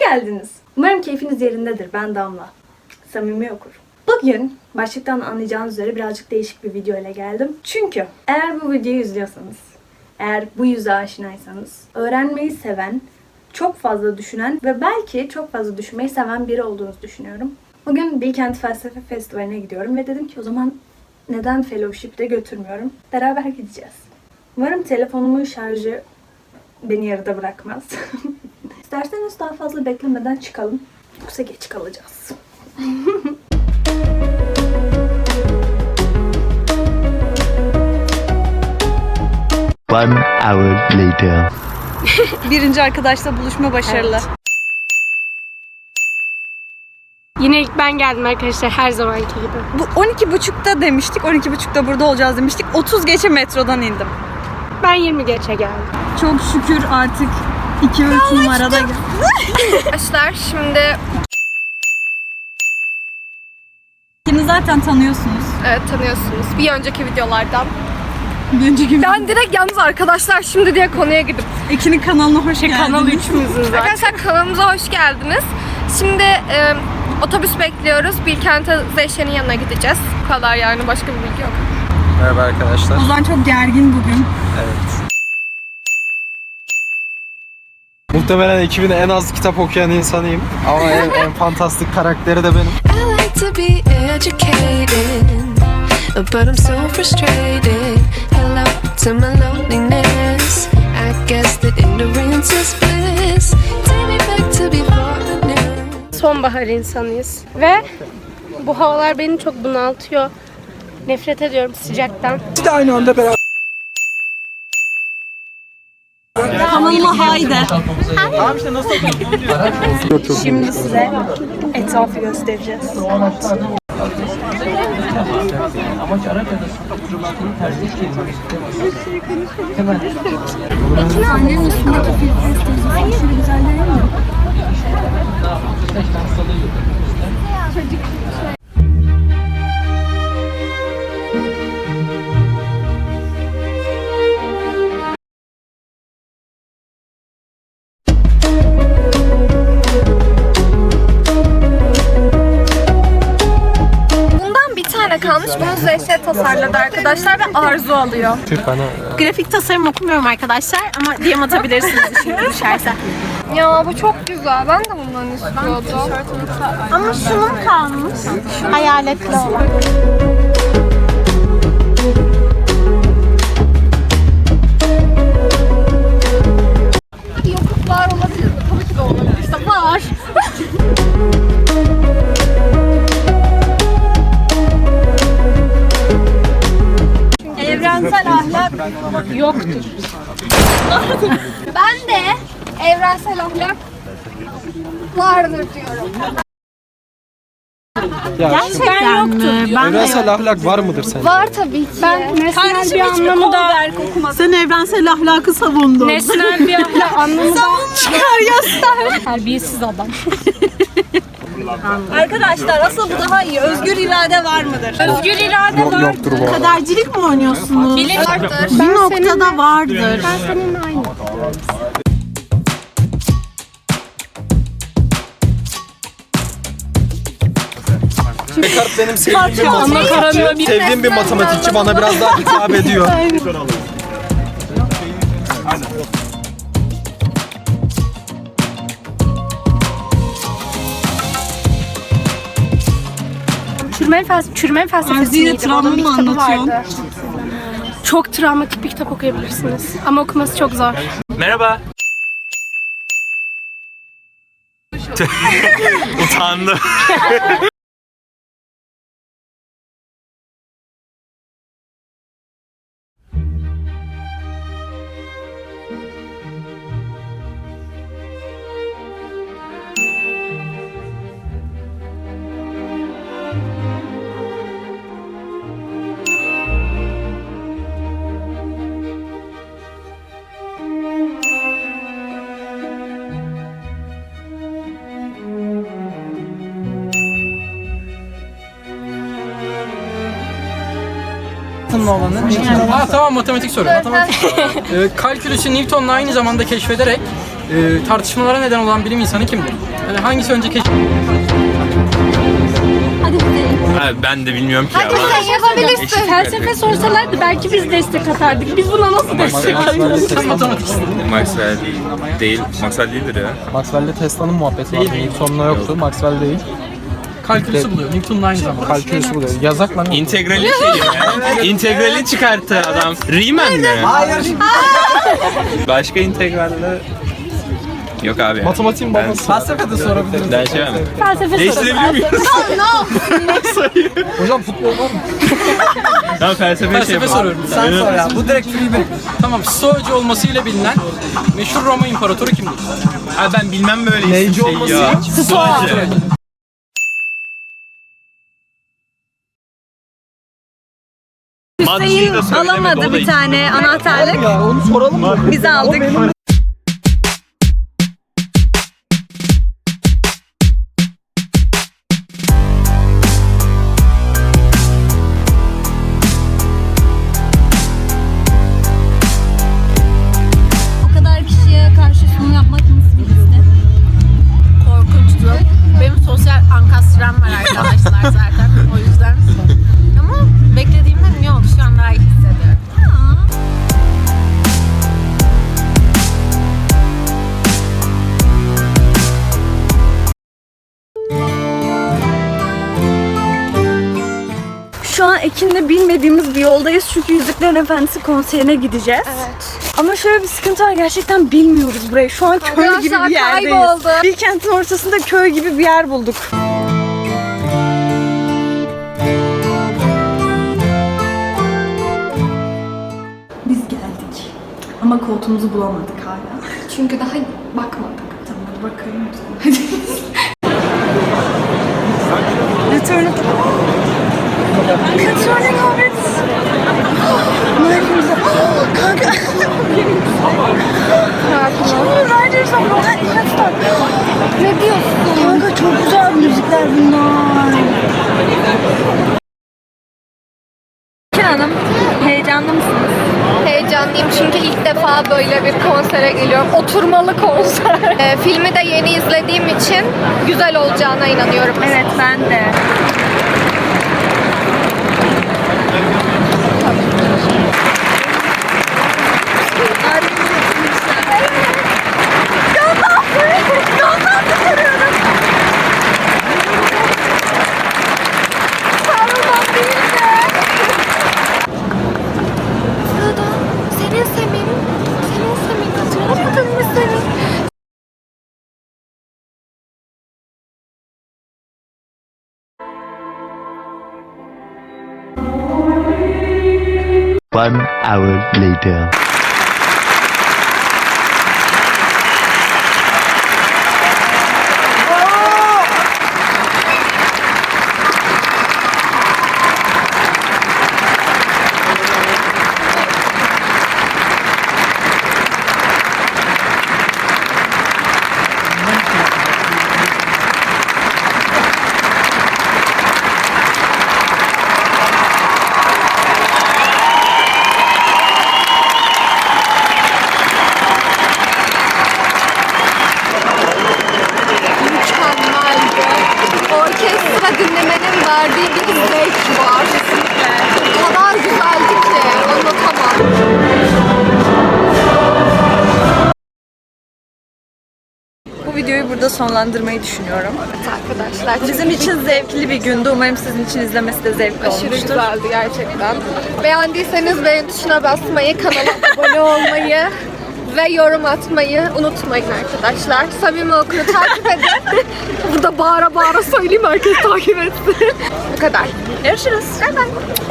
geldiniz. Umarım keyfiniz yerindedir. Ben Damla. Samimi okur. Bugün başlıktan anlayacağınız üzere birazcık değişik bir video ile geldim. Çünkü eğer bu videoyu izliyorsanız, eğer bu yüze aşinaysanız, öğrenmeyi seven, çok fazla düşünen ve belki çok fazla düşünmeyi seven biri olduğunuzu düşünüyorum. Bugün Bilkent Felsefe Festivali'ne gidiyorum ve dedim ki o zaman neden fellowship'te götürmüyorum? Beraber gideceğiz. Umarım telefonumun şarjı beni yarıda bırakmaz. İsterseniz daha fazla beklemeden çıkalım. Yoksa geç kalacağız. One hour later. Birinci arkadaşla buluşma başarılı. Yine ilk ben geldim arkadaşlar her zamanki gibi. Bu 12.30'da demiştik. 12.30'da burada olacağız demiştik. 30 geçe metrodan indim. Ben 20 geçe geldim. Çok şükür artık 2 ve 3 numarada Arkadaşlar şimdi Kimi zaten tanıyorsunuz. evet tanıyorsunuz bir önceki videolardan. Bir önceki Ben direkt yalnız arkadaşlar şimdi diye konuya gidip Ekin'in kanalına hoş geldiniz. kanal üçümüzün zaten. Arkadaşlar kanalımıza hoş geldiniz. Şimdi e, otobüs bekliyoruz. Bilkent'e Zeyşen'in yanına gideceğiz. Bu kadar yani başka bir bilgi yok. Merhaba arkadaşlar. Ozan çok gergin bugün. Evet. Muhtemelen ekibin en az kitap okuyan insanıyım. Ama en, en fantastik karakteri de benim. I like to be educated, but I'm so frustrated. Hello to my loneliness. I guess that ignorance is bliss. Take me back to before I knew. Sonbahar insanıyız. Ve bu havalar beni çok bunaltıyor. Nefret ediyorum sıcaktan. Kanalıma haydi. Şimdi size etrafı göstereceğiz. Annenin üstündeki filtresi aşırı güzel değil mi? Bundan tane kalmış. Bunu Zeyşe tasarladı arkadaşlar ve Arzu alıyor. Bana Grafik tasarım okumuyorum arkadaşlar ama DM atabilirsiniz işiniz düşerse. Ya bu çok güzel. Ben de bundan istiyordum. Ama şunun kalmış. Hayaletli olan. Yoktur. ben de evrensel ahlak vardır diyorum. ya Ben mi? Ben evrensel ahlak var mıdır sence? Var tabii ki. Ben nesnel bir anlamı da Sen evrensel ahlakı savundun. nesnel bir ahlak anlamı da Çıkar göster. terbiyesiz adam. Arkadaşlar asıl bu daha iyi. Özgür irade var mıdır? Özgür irade Yok, yoktur bu arada. Kadercilik mi oynuyorsunuz? vardır. Bir noktada vardır. Ben seninle aynı. Descartes benim sevdiğim bir matematikçi. Sevdiğim bir matematikçi bana biraz daha hitap ediyor. Çürüme, fels çürüme felsefesi Arzu'ya miydi? travma Onun bir mı kitabı anlatıyorsun? vardı. Çok travmatik bir kitap okuyabilirsiniz. Ama okuması çok zor. Merhaba. Utandım. Newton'la olanın. Aa tamam matematik soru. Matematik. Ee, kalkülüsü Newton'la aynı zamanda keşfederek e, tartışmalara neden olan bilim insanı kimdir? Hani hangisi önce? Abi ben de bilmiyorum ki ya. Sen yapabilirsin. Felsefe sorsalardı belki biz destek atardık. Biz buna nasıl destek Sen istedin. Maxwell değil. Maxwell değildir ya. Maxwell'de Tesla'nın muhabbeti var. Newton'la yoktu. Maxwell değil. Kalkülüsü buluyor. Newton'la aynı zamanda. Kalkülüsü buluyor. Yazak lan. İntegrali şey ya. İntegrali çıkarttı adam. Riemann mi? Hayır. Başka integralle... Yok abi. Matematiğin Ben- babası. Felsefede sorabiliriz. Ben şey mi? Felsefe Değiştirebilir miyiz? Hocam futbol var mı? Tamam felsefe, şey Felsefe yapalım. soruyorum. Sen sor ya. Bu direkt free bir. Tamam, Stoacı olmasıyla bilinen meşhur Roma İmparatoru kimdir? Abi ben bilmem böyle isim Neyci şey olması ya? Stoacı. Hüseyin alamadı bir tane anahtarlık. Ya onu soralım mı? Biz aldık. Ekin'le bilmediğimiz bir yoldayız çünkü Yüzüklerin Efendisi konserine gideceğiz. Evet. Ama şöyle bir sıkıntı var gerçekten bilmiyoruz burayı. Şu an köy gibi Arkadaşlar bir yerdeyiz. kayboldu. Bir kentin ortasında köy gibi bir yer bulduk. Biz geldik. Ama koltuğumuzu bulamadık hala. Çünkü daha bakmadık. Tamam hadi bakalım. Hadi. heyecanlı mısınız? Heyecanlıyım çünkü ilk defa böyle bir konsere geliyorum. Oturmalı konser. Ee, filmi de yeni izlediğim için güzel olacağına inanıyorum. Evet ben de. One hour later. Verdiği bir zevk var. O kadar güzeldi ki anlatamam. Bu videoyu burada sonlandırmayı düşünüyorum. Arkadaşlar Bizim için zevkli bir gündü. Umarım sizin için izlemesi de zevkli aşırı olmuştur. güzeldi gerçekten. Beğendiyseniz beğen tuşuna basmayı, kanala abone olmayı ve yorum atmayı unutmayın arkadaşlar. Samimi Okur'u takip edin. Burada bağıra bağıra söyleyeyim herkes takip etsin. Bu kadar. Görüşürüz. Bye bye.